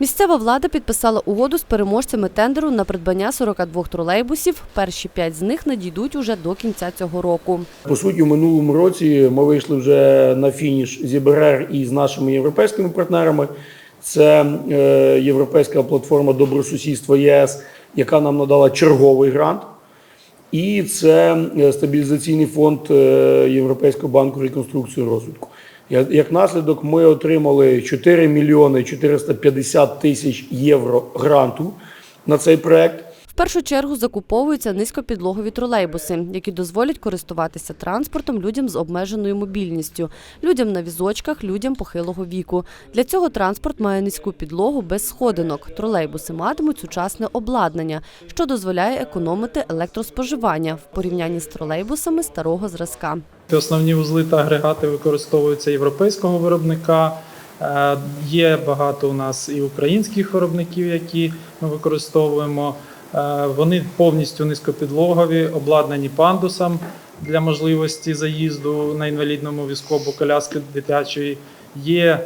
Місцева влада підписала угоду з переможцями тендеру на придбання 42 тролейбусів. Перші п'ять з них надійдуть уже до кінця цього року. По суті, в минулому році ми вийшли вже на фініш з ЄБРР і з нашими європейськими партнерами. Це е, європейська платформа добросусідства ЄС, яка нам надала черговий грант. І це е, стабілізаційний фонд е, Європейського банку реконструкції розвитку. Як наслідок, ми отримали 4 мільйони 450 тисяч євро гранту на цей проект. В першу чергу закуповуються низькопідлогові тролейбуси, які дозволять користуватися транспортом людям з обмеженою мобільністю, людям на візочках, людям похилого віку. Для цього транспорт має низьку підлогу без сходинок. Тролейбуси матимуть сучасне обладнання, що дозволяє економити електроспоживання в порівнянні з тролейбусами старого зразка. Основні вузли та агрегати використовуються європейського виробника. Е, Є багато у нас і українських виробників, які ми використовуємо. Е, Вони повністю низькопідлогові, обладнані пандусом для можливості заїзду на інвалідному візку або коляски дитячої. Є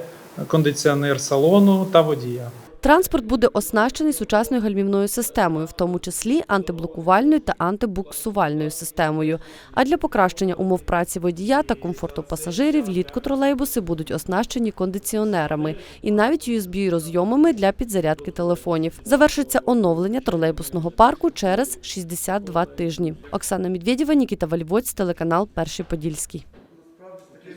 кондиціонер салону та водія. Транспорт буде оснащений сучасною гальмівною системою, в тому числі антиблокувальною та антибуксувальною системою. А для покращення умов праці водія та комфорту пасажирів влітку тролейбуси будуть оснащені кондиціонерами і навіть USB-розйомами для підзарядки телефонів. Завершиться оновлення тролейбусного парку через 62 тижні. Оксана Медведєва, Нікіта Вальвоць, телеканал Перший Подільський.